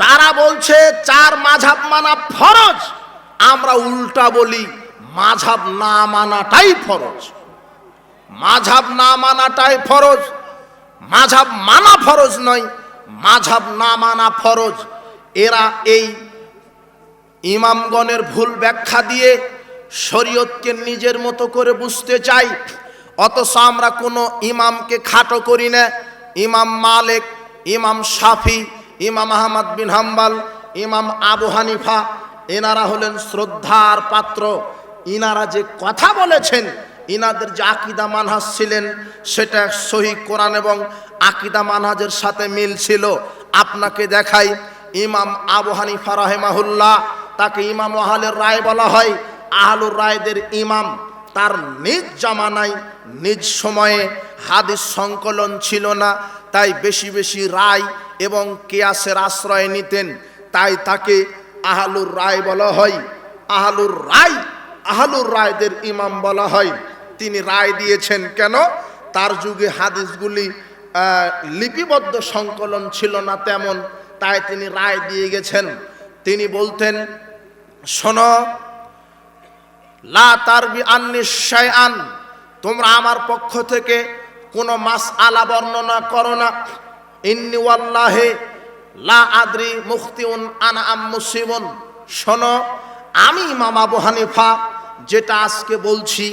যারা বলছে চার মাঝাব মানা ফরজ, আমরা উল্টা বলি মাঝাব না মানাটাই ফরজ। মাঝাব না মানাটাই ফরজ, মাঝাব মানা ফরজ নয়, মাঝাব না মানা ফরজ। এরা এই ইমামগণের ভুল ব্যাখ্যা দিয়ে শরীয়তকে নিজের মতো করে বুঝতে চাই, অথচ আমরা কোনো ইমামকে খাটো করি না। ইমাম মালিক, ইমাম শাফি ইমাম আহমদ বিন হাম্বাল, ইমাম আবু হানিফা, এনারা হলেন শ্রদ্ধার পাত্র। ইনারা যে কথা বলেছেন, ইনাদের যে আকিদা মানহাজ ছিলেন, সেটা সহি কোরআন এবং আকিদা মানহাজের সাথে মিল ছিল। আপনাকে দেখাই, ইমাম আবু হানিফা রাহেমাহুল্লাহ, তাকে ইমাম আহলের রায় বলা হয়। আহলুর রায়দের ইমাম। তার নিজ জামানায়, নিজ সময়ে হাদিস সংকলন ছিল না, তাই বেশি বেশি রায় এবং কেয়াসের আশ্রয় নিতেন। তাই তাকে আহালুর রায় বলা হয়। আহালুর রায়, আহলুর রায়দের ইমাম বলা হয়। তিনি রায় দিয়েছেন কেন? তার যুগে হাদিসগুলি লিপিবদ্ধ সংকলন ছিল না তেমন, তাই তিনি রায় দিয়ে গেছেন। তিনি বলতেন, শোনো লা তারবি আন তোমরা আমার পক্ষ থেকে কোনো মাস আলা বর্ণনা করো না। ইন্নি ওয়াল্লাহে লা আদ্রি মুখতিউন, আনা আম মুসিবন শোনো, আমি ইমাম আবু যেটা আজকে বলছি,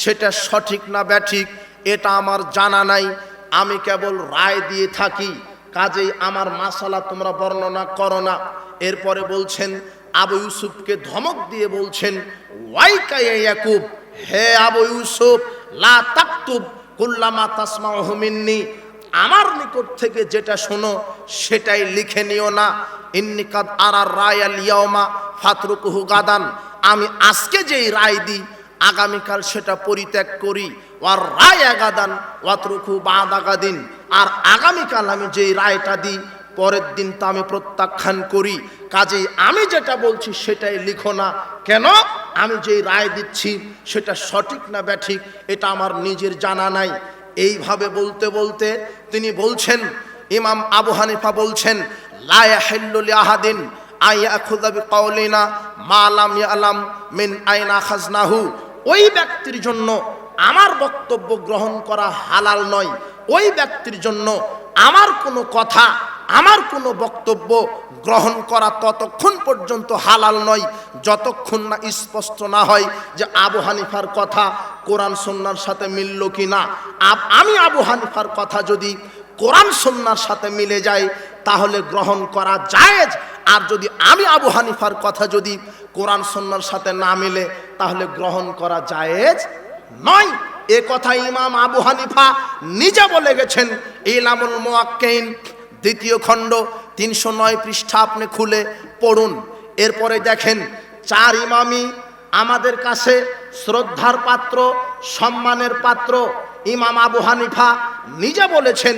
সেটা সঠিক না ব্যাঠিক, এটা আমার জানা নাই। আমি কেবল রায় দিয়ে থাকি, কাজেই আমার মাসালা তোমরা বর্ণনা করো না। এরপরে বলছেন আবু ইউসুফকে ধমক দিয়ে বলছেন, ওয়াইকাইয়া ইয়াকুব, হে আবু ইউসুফ, লা তাকতুব কুল্লামা তাসমাউহু মিন্নি, আমার নিকট থেকে যেটা শোনো, সেটাই লিখে নিও না। ইন্নিকাদ আরার রায় আল ইয়াউমা ফাতরুকুহু গাদান, আমি আজকে যেই রায় দিই, আগামীকাল সেটা পরিত্যাগ করি। ওয়ার রায় আগাদান, ওয়াতরুকু বাদ আগাদিন আর আগামীকাল আমি যেই রায়টা দিই পরের দিন তা আমি প্রত্যাখ্যান করি। কাজেই আমি যেটা বলছি সেটাই লিখো না। কেন? আমি যেই রায় দিচ্ছি সেটা সঠিক না ব্যাঠিক, এটা আমার নিজের জানা নাই। এইভাবে বলতে বলতে তিনি বলছেন, ইমাম আবু হানিফা বলছেন লায়াহিল্লুল আহাদিন আইয়া খুদাবি কওলিনা মা লাম ইয়ালাম মিন আইনা খাজনাহু। ওই ব্যক্তির জন্য আমার বক্তব্য গ্রহণ করা হালাল নয়। ওই ব্যক্তির জন্য আমার কোনো কথা আমার কোনো বক্তব্য গ্রহণ করা ততক্ষণ পর্যন্ত হালাল নয়, যতক্ষণ না স্পষ্ট না হয় যে আবু হানিফার কথা কোরআন সন্ন্যার সাথে মিলল কি না আমি আবু হানিফার কথা যদি কোরআন সন্ন্যার সাথে মিলে যায়, তাহলে গ্রহণ করা জায়েজ। আর যদি আমি আবু হানিফার কথা যদি কোরআন সন্ন্যার সাথে না মিলে, তাহলে গ্রহণ করা জায়েজ নয়। এ কথা ইমাম আবু হানিফা নিজে বলে গেছেন, ইলামুল মোয়াক্কেইন দ্বিতীয় খণ্ড তিনশো নয় পৃষ্ঠা আপনি খুলে পড়ুন। এরপরে দেখেন, চার ইমামি আমাদের কাছে শ্রদ্ধার পাত্র, সম্মানের পাত্র। ইমাম আবু হানিফা নিজে বলেছেন,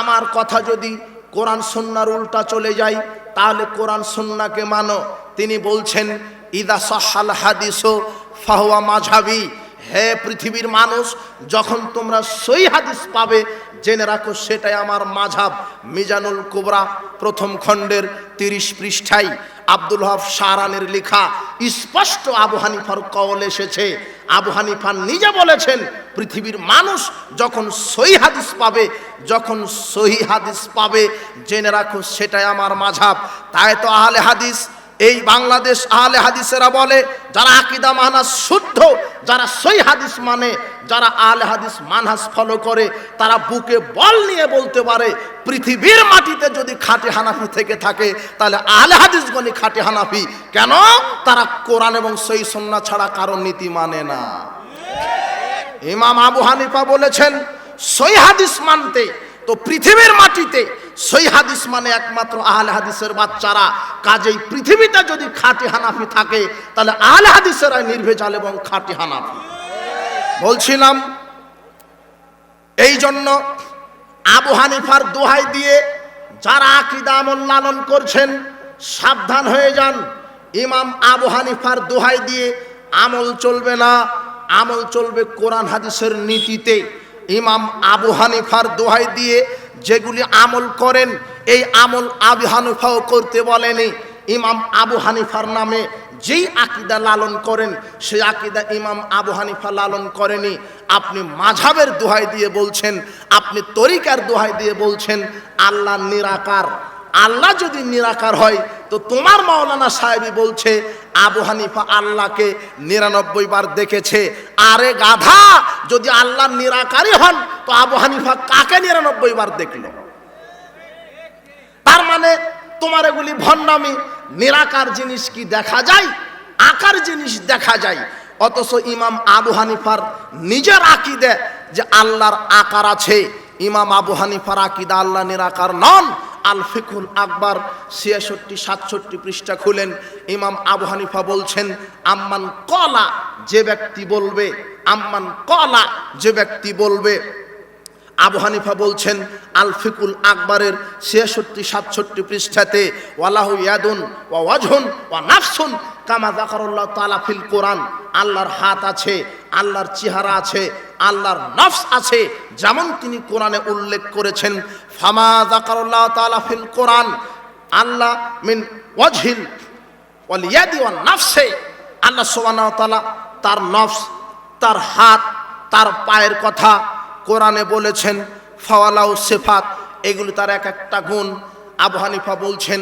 আমার কথা যদি কোরআন সন্ন্যার উল্টা চলে যায়, তাহলে কোরআন সন্নাকে মানো। তিনি বলছেন, ইদা সহাল হাদিসো, ফাহুয়া মাঝাবি হে পৃথিবীর মানুষ, যখন তোমরা সই হাদিস পাবে, জেনে রাখো সেটাই আমার মাঝাব। মিজানুল কুবরা প্রথম খণ্ডের তিরিশ পৃষ্ঠায় আব্দুল হফ সারানের লেখা, স্পষ্ট আবু হানিফার কওল এসেছে। আবু নিজে বলেছেন, পৃথিবীর মানুষ যখন সহি হাদিস পাবে, যখন সহি হাদিস পাবে, জেনে রাখো সেটাই আমার মাঝাব। তাই তো আহলে হাদিস এই বাংলাদেশ আহলে হাদিসেরা বলে, যারা আকিদা মানহাজ শুদ্ধ, যারা সই হাদিস মানে যারা আহলে হাদিস মানহাজ ফলো করে, তারা বুকে বল নিয়ে বলতে পারে, পৃথিবীর মাটিতে যদি খাঁটি হানাফি থেকে থাকে, তাহলে আহলে হাদিস গণি খাঁটি হানাফি। কেন? তারা কোরআন এবং সই সন্না ছাড়া কারও নীতি মানে না। ইমাম আবু হানিফা বলেছেন সই হাদিস মানতে, তো পৃথিবীর মাটিতে সই হাদিস মানে একমাত্র আহলে হাদিসের বাচ্চারা। কাজেই পৃথিবীতে যদি খাঁটি হানাফি থাকে, তাহলে আহলে হাদিসেরাই নির্ভেজাল এবং খাঁটি হানাফি। বলছিলাম এই জন্য আবু হানিফার দোহাই দিয়ে যারা আকিদা আমল লালন করছেন, সাবধান হয়ে যান। ইমাম আবু হানিফার দোহাই দিয়ে আমল চলবে না। আমল চলবে কোরআন হাদিসের নীতিতে। ইমাম আবু হানিফার দোহাই দিয়ে যেগুলি আমল করেন, এই আমল আবু হানিফাও করতে বলেনি। ইমাম আবু হানিফার নামে যেই আকিদা লালন করেন, সেই আকিদা ইমাম আবু হানিফা লালন করেনি। আপনি মাঝাবের দোহাই দিয়ে বলছেন, আপনি তরিকার দোহাই দিয়ে বলছেন, আল্লাহ নিরাকার। আল্লাহ যদি নিরাকার হয়, তো তোমার মাওলানা সাহেবই বলছে, আবু হানিফা আল্লাহকে নিরানব্বই বার দেখেছে। আরে গাধা, যদি আল্লাহ নিরাকারই হন, তো আবু হানিফা কাকে নিরানব্বই বার দেখল? তার মানে তোমার এগুলি ভণ্ডামি। নিরাকার জিনিস কি দেখা যায়? আকার জিনিস দেখা যায়। অথচ ইমাম আবু হানিফার নিজের আকিদে যে আল্লাহর আকার আছে, ইমাম আবু হানিফার আকিদা আল্লাহ নিরাকার নন। আল ফিকুল আকবর, ছিয়াষট্টি, সাতষট্টি পৃষ্ঠা খুলেন। ইমাম আবু হানিফা বলছেন, আম্মান কলা যে ব্যক্তি বলবে, আম্মান কলা যে ব্যক্তি বলবে। আবু হানিফা বলছেন আল ফিকুল আকবরের ছিয়াষট্টি, সাতষট্টি পৃষ্ঠাতে, ওয়ালাহু ইয়াদুন ওয়া ওয়াজহুন ওয়া নাফসুন কামা জাকারুল্লাহ তাআলা ফিল কোরআন, আল্লাহর হাত আছে, আল্লাহর চেহারা আছে, আল্লাহর নফস আছে, যেমন তিনি কোরআনে উল্লেখ করেছেন, ফামা জাকারুল্লাহ তাআলা ফিল কোরআন, আল্লাহ মিন ওয়াজহিল ওয়াল ইয়াদি ওয়ান নাফসে, আল্লাহ সুবহানাহু ওয়া তাআলা তার নফস, তার হাত, তার পায়ের কথা কোরআনে বলেছেন, ফাওয়ালাউ সিফাত, এগুলি তার এক একটা গুণ। আবু হানিফা বলছেন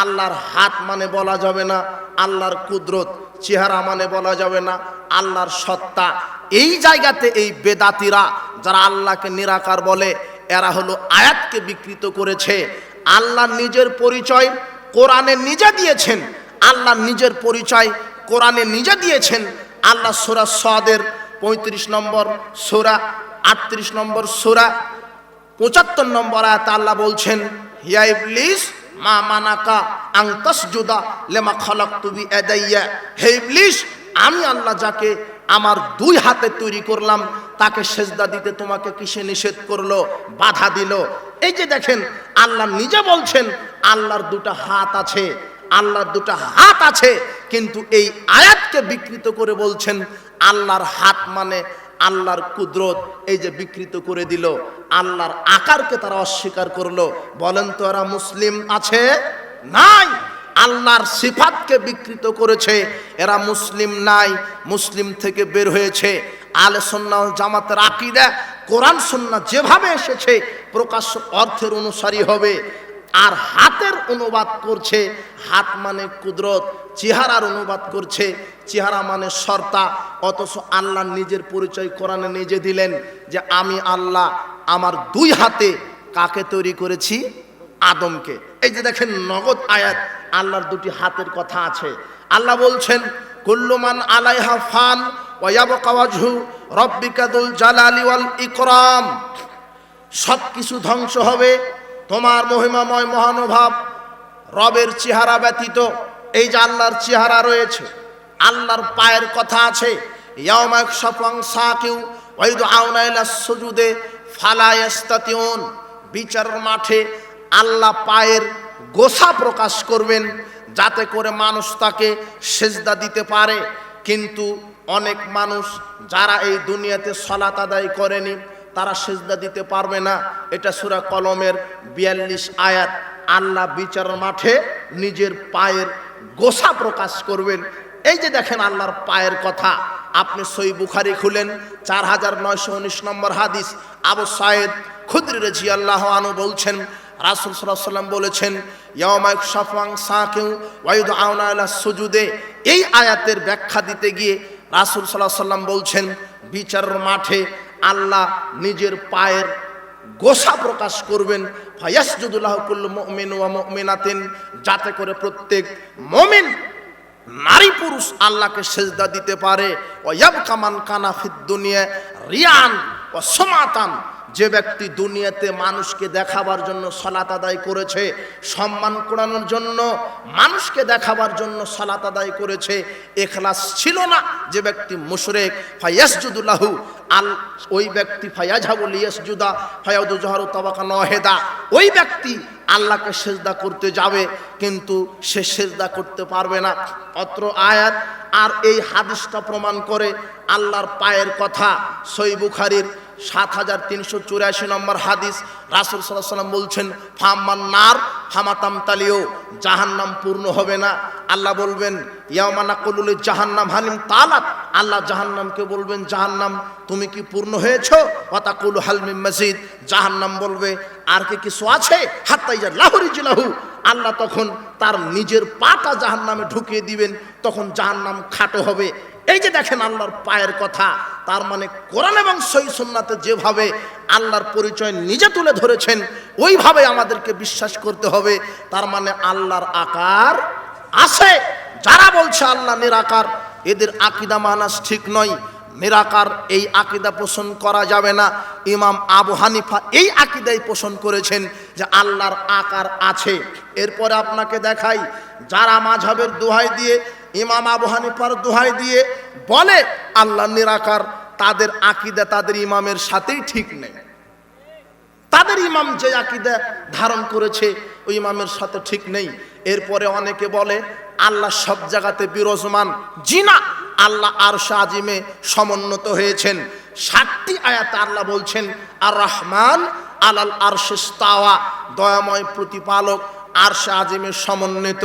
আল্লাহর হাত মানে বলা যাবে না, আল্লাহর কুদরত, চেহারা মানে বলা যাবে না, আল্লাহর সত্তা। এই জায়গাতে এই বেদাতিরা যারা আল্লাহকে নিরাকার বলে, এরা হলো আয়াতকে বিকৃত করেছে। আল্লাহ নিজের পরিচয় কোরআনে নিজে দিয়েছেন। আল্লাহ নিজের পরিচয় কোরআনে নিজে দিয়েছেন। আল্লাহ সোরা সদের পঁয়ত্রিশ নম্বর সোরা, আটত্রিশ নম্বর সোরা, পঁচাত্তর নম্বর আয়াত আল্লাহ বলছেন, হিয়া ইবলিস মা মানাকা আং তাসজুদা লেমা খলাক তুবি এদাইয়া। হে ইবলিস আমি আল্লাহ যাকে আমার দুই হাতে তৈরি করলাম, তাকে সেজদা দিতে তোমাকে কিসে নিষেধ করল, বাধা দিল? এই যে দেখেন, আল্লাহ নিজে বলছেন, আল্লাহর দুটো হাত আছে, আল্লাহর দুটো হাত আছে, কিন্তু এই আয়াতকে বিকৃত করে বলছেন, আল্লাহর হাত মানে আল্লাহর কুদরত এই যে বিকৃত করে দিল, আল্লাহর আকারকে তারা অস্বীকার করল। বলেন তো এরা মুসলিম আছে? নাই। আল্লাহর সিফাতকে বিকৃত করেছে। এরা মুসলিম নাই, মুসলিম থেকে বের হয়েছে। আলে সন্না জামাতের আকিদা কোরআন সন্না যেভাবে এসেছে, প্রকাশ্য অর্থের অনুসারী হবে। আর হাতের অনুবাদ করছে, হাত মানে কুদরত, চেহারার অনুবাদ করছে। চেহারা মানে সর্তা অথচ আল্লাহ নিজের পরিচয় কোরআনে নিজে দিলেন যে আমি আল্লাহ, আমার দুই হাতে কাকে তৈরি করেছি? আদমকে। এই যে দেখেন নগদ আয়াত, আল্লাহর দুটি হাতের কথা আছে। আল্লাহ বলছেন কুল্লুমান আলাইহা ফান ওয়াবকাওয়াজহু রব্বিকাদুল জালালি ওয়াল ইকরাম। সব কিছু ধ্বংস হবে তোমার মহিমাময় মহানুভাব, রবের চেহারা ব্যতীত এই যে আল্লাহর চেহারা রয়েছে, আল্লাহর পায়ের কথা আছে ইয়ামাক সফং সাকিউ, ওয়াইদু আউনাইলা সুজুদে ফালায়াস্তাতিউন বিচার মাঠে আল্লাহ পায়ের গোসা প্রকাশ করবেন, যাতে করে মানুষ তাকে সেজদা দিতে পারে। কিন্তু অনেক মানুষ যারা এই দুনিয়াতে সলাত আদায় করেনি তারা সেজদা দিতে পারবে না। এটা সুরা কলমের বিয়াল্লিশ আয়াত। আল্লাহ বিচার মাঠে নিজের পায়ের গোসা প্রকাশ করবেন। এই যে দেখেন আল্লাহর পায়ের কথা, আপনি সই বুখারি খুলেন, চার হাজার নয়শো উনিশ নম্বর হাদিস। আবু সাইদ খুদ্রি রেজি আল্লাহ আনু বলছেন, রাসুল সাল্লাম বলেছেন আলা সুজুদে। এই আয়াতের ব্যাখ্যা দিতে গিয়ে রাসুল সাল্লাহ সাল্লাম বলছেন, বিচারের মাঠে আল্লাহ নিজের পায়ের গোসা প্রকাশ করবেন। ফায়াসজুদুল্লাহ কুল্লু মমিন ওয়া মমিনাতিন, যাতে করে প্রত্যেক মমিন নারী পুরুষ আল্লাহকে সেজদা দিতে পারে। ও ইয়াবকামান কানাফিদ দুনিয়া রিয়ান ও সমাতান। যে ব্যক্তি দুনিয়াতে মানুষকে দেখাবার জন্য সলাত আদায় করেছে, সম্মান করানোর জন্য মানুষকে দেখাবার জন্য সলাত আদায় করেছে, এখলাস ছিল না যে ব্যক্তি মুশরেক। ফায়াসজুদুল্লাহু, আল, ওই ব্যক্তি ফায়াজহাবুল ইয়াসজুদা ফায়াউদু জহরু তাবাকা নহেদা ওই ব্যক্তি আল্লাহকে সেজদা করতে যাবে, কিন্তু সে সেজদা করতে পারবে না। অত্র আয়াত, আর এই হাদিসটা প্রমাণ করে আল্লাহর পায়ের কথা, সই বুখারির সাত হাজার তিনশো চুরাশি নম্বর হাদিস। রাসুল সাল্লাহ সাল্লাম বলছেন ফাম্মান নার ফামাতাম তালিও জাহান্নাম পূর্ণ হবে না। আল্লাহ বলবেন ইয়ামানা কলুলে জাহান্নাম, হানিম তালাত। আল্লাহ জাহান্নামকে বলবেন, জাহান্নাম, তুমি কি পূর্ণ হয়েছো? অতাকুল হালমিম মসজিদ জাহান্নাম বলবে, আর কি কিছু আছে? হাত্তাইয়া লাহরি জিলাহু আল্লাহ তখন তার নিজের পাটা জাহান্নামে ঢুকিয়ে দিবেন, তখন জাহান্নাম খাটো হবে। এই যে দেখেন আল্লাহর পায়ের কথা, তার মানে কোরআন এবং সই সুন্নাতে যেভাবে আল্লাহর পরিচয় নিজে তুলে ধরেছেন, ওইভাবে আমাদেরকে বিশ্বাস করতে হবে। তার মানে আল্লাহর আকার আছে। যারা বলছে আল্লাহ নিরাকার, এদের আকিদা মানাস ঠিক নয়। নিরাকার এই আকিদা পোষণ করা যাবে না। ইমাম আবু হানিফা এই আকিদাই পোষণ করেছেন। যে আল্লাহর আকার আছে। এরপরে আপনাকে দেখাই, যারা মাঝাবের দোহাই দিয়ে, ইমাম আবু হানিফার দোহাই দিয়ে বলে, আল্লাহ নিরাকার, তাদের আকিদা তাদের ইমামের সাথেই ঠিক নেই। তাদের ইমাম যে আকিদা ধারণ করেছে, ওই ইমামের সাথে ঠিক নেই। এরপরে অনেকে বলে, আল্লাহ সব জায়গাতে বিরাজমান, জিনা, আল্লাহ আর আজিমে সমুন্নত হয়েছেন। ষাটটি আয়াত আল্লাহ বলছেন আর রহমান আলাল আরশেস্তাওয়া দয়াময় প্রতিপালক, আরশে আজিমের সমন্বিত।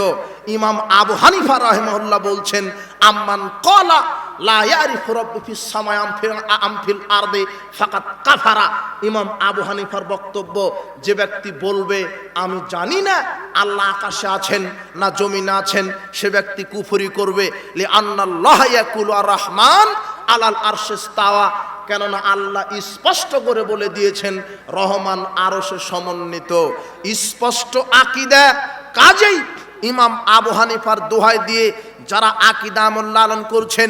ইমাম আবু হানিফা রহমউল্লাহ বলছেন, আম্মান কলা কাফারা। ইমাম আবু হানিফার বক্তব্য, যে ব্যক্তি বলবে, আমি জানি না আল্লাহ আকাশে আছেন না জমিনে আছেন, সে ব্যক্তি কুফরি করবে। লি আর রহমান আলাল আরশিস তাওয়া কেননা আল্লাহ স্পষ্ট করে বলে দিয়েছেন, রহমান আরও সে সমন্বিত। স্পষ্ট আকিদা কাজেই ইমাম আবু হানিফার দোহাই দিয়ে যারা আকিদা আমল লালন করছেন,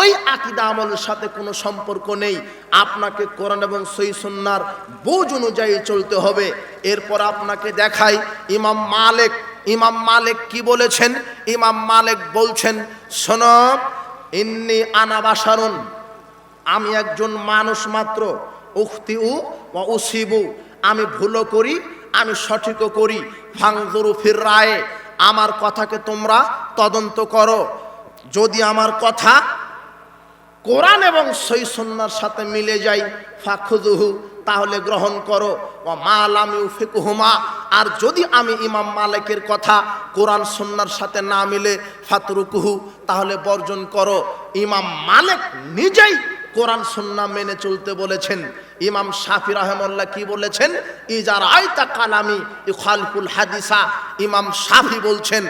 ওই আকিদা আমলের সাথে কোনো সম্পর্ক নেই। আপনাকে কোরআন এবং সই সুন্নার বোঝ অনুযায়ী চলতে হবে। এরপর আপনাকে দেখাই ইমাম মালিক। ইমাম মালিক কি বলেছেন? ইমাম মালিক বলছেন শোনব ইন্নি আনা বাসারুন আমি একজন মানুষ মাত্র। উক্তি উ উসিবু। আমি ভুলও করি, আমি সঠিকও করি। ফাংজুরু ফির রায়ে। আমার কথাকে তোমরা তদন্ত করো। যদি আমার কথা কোরআন এবং সই সন্ন্যার সাথে মিলে যাই ফাখুদুহু তাহলে গ্রহণ করো। ও মালাম ইউফিকুহুমা। আর যদি আমি ইমাম মালিকের কথা কোরআন সন্ন্যার সাথে না মিলে, ফাতরুকুহু, তাহলে বর্জন করো। ইমাম মালিক নিজেই কোরআন সুন্না মেনে চলতে বলেছেন। ইমাম শাফি রহমল্লাহ কি বলেছেন? ইজার আয়তা কালামি খালফুল হাদিসা। ইমাম শাফি বলছেন,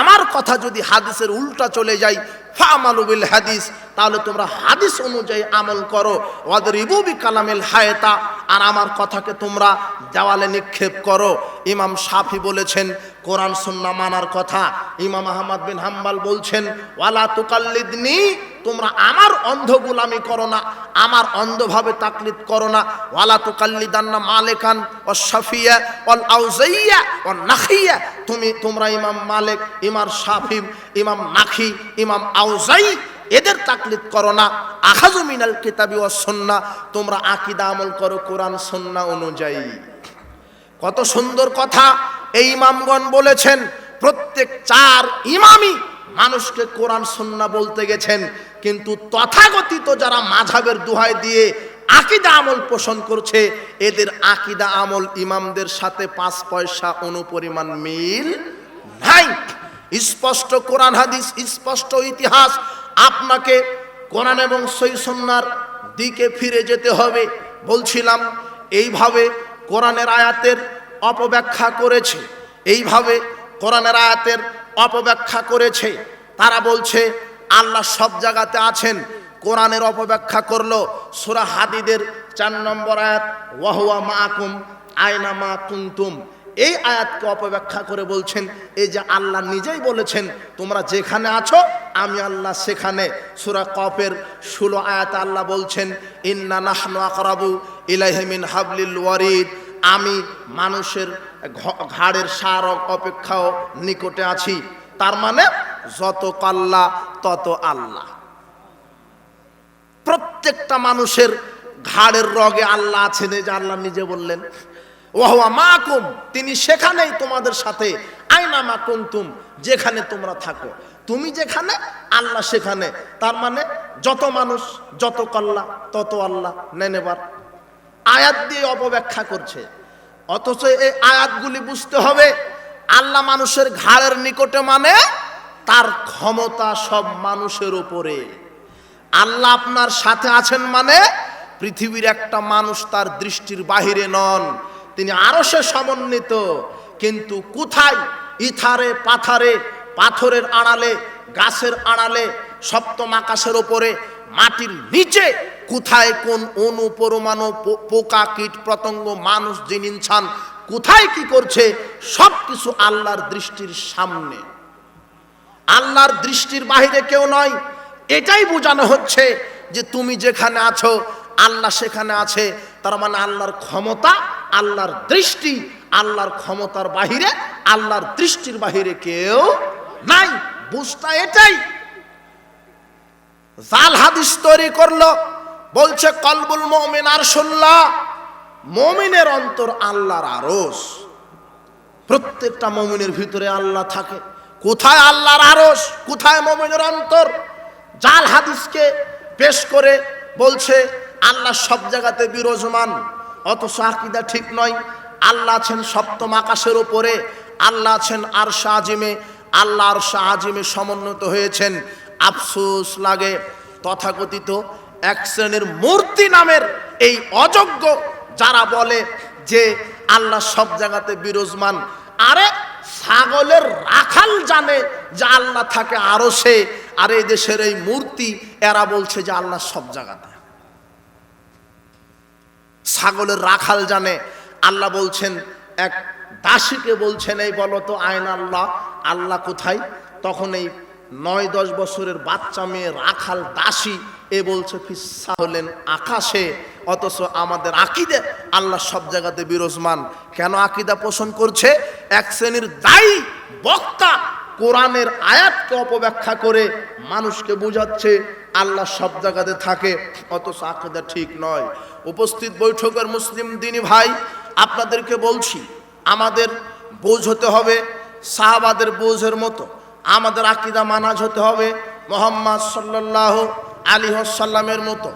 আমার কথা যদি হাদিসের উল্টা চলে যায় ফামালুবিল হাদিস, তাহলে তোমরা হাদিস অনুযায়ী আমল করো। ওয়াদের ইবুবি কালামিল হায়তা, আর আমার কথাকে তোমরা দেওয়ালে নিক্ষেপ করো। ইমাম শাফি বলেছেন, কোরআন সুন্না মানার কথা। ইমাম আহমদ বিন হাম্বাল বলছেন, ওয়ালা তুকাল্লিদনি তোমরা আমার অন্ধ গুলামি করো না, আমার অন্ধভাবে তাকলিদ করো না। ওয়ালা তো তুকাল্লিদান্না মালেকান ও শাফিয়া অল আউজাইয়া ও নাখিয়া। তুমি, তোমরা ইমাম মালেক, ইমাম শাফিম ইমাম নাখি, ইমাম আউজাই, এদের তাকলিদ করো না। আখাজু মিনাল কিতাবি ও সন্না, তোমরা আকিদা আমল করো কোরআন সন্না অনুযায়ী। কত সুন্দর কথা, এই ইমামগণ বলেছেন, প্রত্যেক চার ইমামই মানুষকে কোরআন, সন্না বলতে গেছেন, কিন্তু তথাগতিত যারা মাঝাবের দুহাই দিয়ে আকিদা আমল পোষণ করছে, এদের আকিদা আমল ইমামদের সাথে পাঁচ পয়সা অনুপরিমাণ মিল নাই। স্পষ্ট কোরআন, হাদিস, স্পষ্ট ইতিহাস, আপনাকে কোরআন এবং সই সন্ন্যার দিকে ফিরে যেতে হবে। বলছিলাম, এইভাবে কোরআনের আয়াতের অপব্যাখ্যা করেছে, এইভাবে কোরআনের আয়াতের অপব্যাখ্যা করেছে। তারা বলছে, আল্লাহ সব জায়গাতে আছেন। কোরআনের অপব্যাখ্যা করল সুরা হাদিদের চার নম্বর আয়াত, ওয়াহুয়া মাকুম, আয়না মা কুন্তুম। এই আয়াতকে অপব্যাখ্যা করে বলছেন, এই যে আল্লাহ নিজেই বলেছেন, তোমরা যেখানে আছো, আমি আল্লাহ সেখানে। সুরা কপের ষোলো আয়াত আল্লাহ বলছেন, ইন্না নাহনু আকরাবু ইলাহিমিন হাবলিল ওয়ারিদ। আমি মানুষের ঘাড়ের সার অপেক্ষাও নিকটে আছি। তার মানে যত কাল্লা, তত আল্লাহ। প্রত্যেকটা মানুষের ঘাড়ের রগে আল্লাহ আছেন, এই যে আল্লাহ নিজে বললেন। ওহুয়া মাকুম, তিনি সেখানেই তোমাদের সাথে। আইনা মা কুন্তুম, যেখানে তোমরা থাকো। তুমি যেখানে, আল্লাহ সেখানে। তার মানে যত মানুষ, যত কল্লা, তত আল্লাহ। নেনেবার আয়াত দিয়ে অপব্যাখ্যা করছে। অথচ এই আয়াতগুলি বুঝতে হবে, আল্লাহ মানুষের ঘাড়ের নিকটে মানে তার ক্ষমতা সব মানুষের উপরে। আল্লাহ আপনার সাথে আছেন মানে পৃথিবীর একটা মানুষ তার দৃষ্টির বাহিরে নন, তিনি আরও সে সমন্বিত, কিন্তু কোথায়? ইথারে, পাথারে, পাথরের আড়ালে, গাছের আড়ালে, সপ্তম আকাশের ওপরে মাটির নিচে কোথায় কোন অনু পরমাণু পো- পোকা, কীট পতঙ্গ মানুষ, জিন কোথায় কি করছে? সব কিছু আল্লাহর দৃষ্টির সামনে। আল্লাহর দৃষ্টির বাহিরে কেউ নয়। এটাই বোঝানো হচ্ছে যে তুমি যেখানে আছো, আল্লাহ সেখানে আছে। তার মানে আল্লাহর ক্ষমতা, আল্লাহর দৃষ্টি, আল্লাহর ক্ষমতার বাহিরে, আল্লাহর দৃষ্টির বাহিরে কেউ নাই। বুঝটা এটাই। জাল হাদিস তৈরি করল। বলছে, কলবুল মমিন আর শুনলা মমিনের অন্তর আল্লাহর আরস প্রত্যেকটা মমিনের ভিতরে আল্লাহ থাকে। কোথায় আল্লাহর আরস কোথায় মমিনের অন্তর? জাল হাদিসকে পেশ করে বলছে, আল্লাহ সব জায়গাতে বিরাজমান, অথচ আকিদা ঠিক নয়। আল্লাহ আছেন সপ্তম আকাশের ওপরে আল্লাহ আছেন আর আজিমে, আল্লাহ আর আজিমে সমন্বিত হয়েছেন। আফসোস লাগে, তথাকথিত এক শ্রেণির মূর্তি নামের এই অযোগ্য, যারা বলে যে আল্লাহ সব জায়গাতে বিরাজমান। আরে ছাগলের রাখাল জানে যে আল্লাহ থাকে আরও সে। আর এই দেশের এই মূর্তি, এরা বলছে যে আল্লাহ সব জায়গাতে। ছাগলের রাখাল জানে। আল্লাহ বলছেন, এক দাসীকে বলছেন, এই বলো তো আয়ন আল্লাহ আল্লাহ কোথায়? তখন এই নয় দশ বছরের বাচ্চা মেয়ে রাখাল দাসী, এ বলছে, ফিসা হলেন আকাশে, অথচ আমাদের আকিদে আল্লাহ সব জায়গাতে বিরাজমান। কেন আকিদা পোষণ করছে? এক শ্রেণির দায়ী বক্তা কোরআনের আয়াতকে অপব্যাখ্যা করে মানুষকে বোঝাচ্ছে, আল্লাহ সব জায়গাতে থাকে, অথচ আকিদা ঠিক নয়। উপস্থিত বৈঠকের মুসলিম দিনী ভাই, আপনাদেরকে বলছি, আমাদের বোঝ হতে হবে সাহাবাদের বোঝের মতো। আমাদের আকিদা মানাজ হতে হবে মোহাম্মদ সাল্লাহ আলী সাল্লামের মতো।